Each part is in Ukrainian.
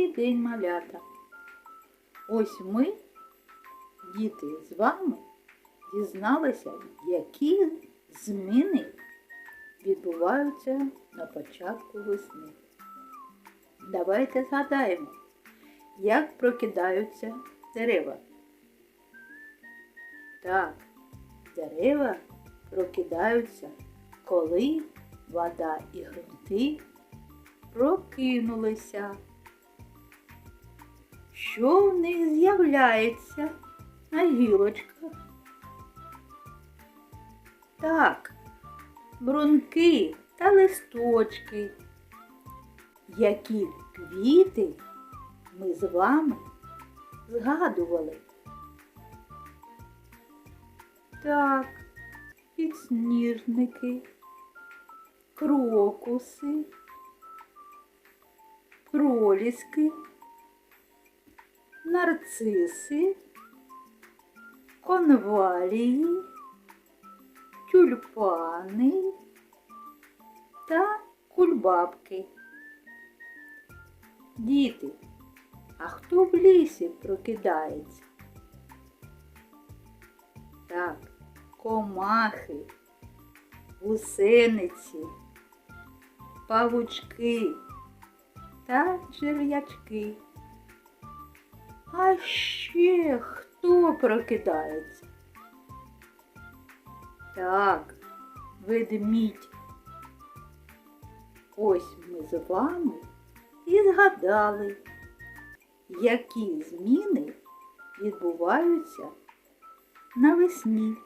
Добрий день, малята. Ось ми, діти, з вами дізналися, які зміни відбуваються на початку весни. Давайте згадаємо, як прокидаються дерева. Так, дерева прокидаються, коли вода і ґрунти прокинулися. Що в них з'являється на гілочках? Так, брунки та листочки. Які квіти ми з вами згадували? Так, підсніжники, крокуси, проліски, нарциси, конвалії, тюльпани та кульбабки. Діти, а хто в лісі прокидається? Так, комахи, гусениці, павучки та черв'ячки. А ще хто прокидається? Так, ведмідь. Ось ми з вами і згадали, які зміни відбуваються навесні.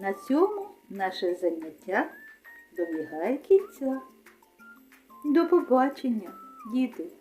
На цьому наше заняття добігає кінця. До побачення, діти!